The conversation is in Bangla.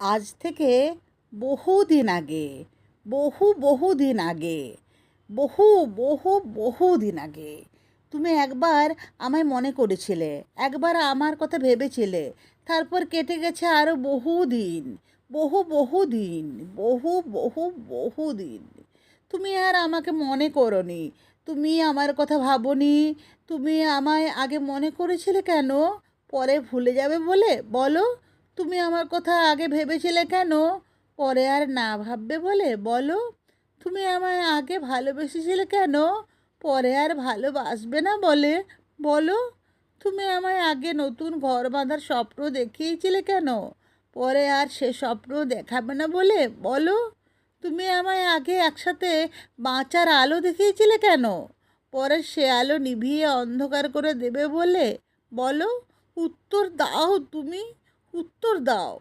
আজ থেকে বহুদিন আগে, বহু বহু দিন আগে, বহু বহু বহু দিন আগে, তুমি একবার আমায় মনে করেছিলে, একবার আমার কথা ভেবেছিলে, তারপর কেটে গেছে আরও বহু দিন, বহু বহু দিন, বহু বহু বহু দিন। তুমি আর আমাকে মনে করনি, তুমি আমার কথা ভাবোনি, তুমি আমায় আগে মনে করেছিলে কেন? পরে ভুলে যাবে বলে? বলো। তুমি আমার কথা আগে ভেবেছিলে কেন? পরে আর না ভাববে বলে? বলো। তুমি আমায় আগে ভালোবেসেছিলে কেন? পরে আর ভালোবাসবে না বলে? বলো। তুমি আমায় আগে নতুন ঘর বাঁধার স্বপ্ন দেখিয়েছিলে কেন? পরে আর সে স্বপ্ন দেখাবে না বলে? বলো। তুমি আমায় আগে একসাথে বাঁচার আলো দেখিয়েছিলে কেন? পরে সে আলো নিভিয়ে অন্ধকার করে দেবে বলে? বলো। উত্তর দাও তুমি। উত্তর দাও।